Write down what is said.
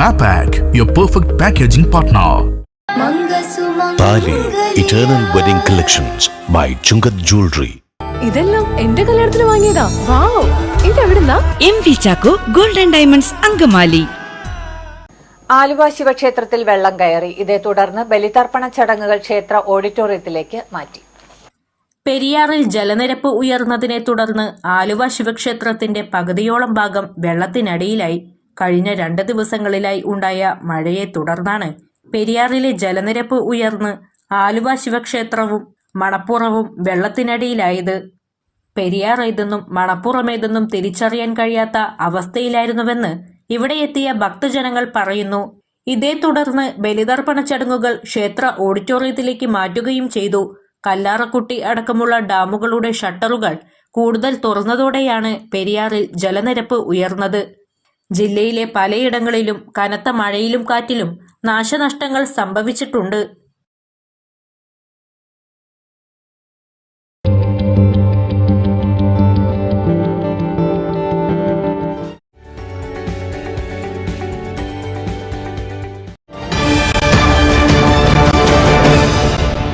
Mapac, your perfect packaging partner. Thali eternal wedding collections by Chungath jewellery ഇതെല്ലാം എന്റെ കല്യാണത്തിന് വാങ്ങിയതാ. Wow. ഇതെവിടുന്നാ? M V Chacko golden diamonds Angamaly Aluva ശിവക്ഷേത്രത്തിൽ വെള്ളം കയറി. ഇതേ തുടർന്ന് ബലിതർപ്പണ ചടങ്ങുകൾ ക്ഷേത്ര ഓഡിറ്റോറിയത്തിലേക്ക് മാറ്റി. പെരിയാറിൽ ജലനിരപ്പ് ഉയർന്നതിനെ തുടർന്ന് ആലുവ ശിവക്ഷേത്രത്തിന്റെ പകുതിയോളം ഭാഗം വെള്ളത്തിനടിയിലായി. കഴിഞ്ഞ രണ്ട് ദിവസങ്ങളിലായി ഉണ്ടായ മഴയെ തുടർന്നാണ് പെരിയാറിലെ ജലനിരപ്പ് ഉയർന്ന് ആലുവ ശിവക്ഷേത്രവും മണപ്പുറവും വെള്ളത്തിനടിയിലായത്. പെരിയാർ ഏതെന്നും മണപ്പുറമേതെന്നും തിരിച്ചറിയാൻ കഴിയാത്ത അവസ്ഥയിലായിരുന്നുവെന്ന് ഇവിടെ എത്തിയ ഭക്തജനങ്ങൾ പറയുന്നു. ഇതേ തുടർന്ന് ബലിതർപ്പണ ചടങ്ങുകൾ ക്ഷേത്ര ഓഡിറ്റോറിയത്തിലേക്ക് മാറ്റുകയും ചെയ്തു. കല്ലാറക്കുട്ടി അടക്കമുള്ള ഡാമുകളുടെ ഷട്ടറുകൾ കൂടുതൽ തുറന്നതോടെയാണ് പെരിയാറിൽ ജലനിരപ്പ് ഉയർന്നത്. ജില്ലയിലെ പലയിടങ്ങളിലും കനത്ത മഴയിലും കാറ്റിലും നാശനഷ്ടങ്ങൾ സംഭവിച്ചിട്ടുണ്ട്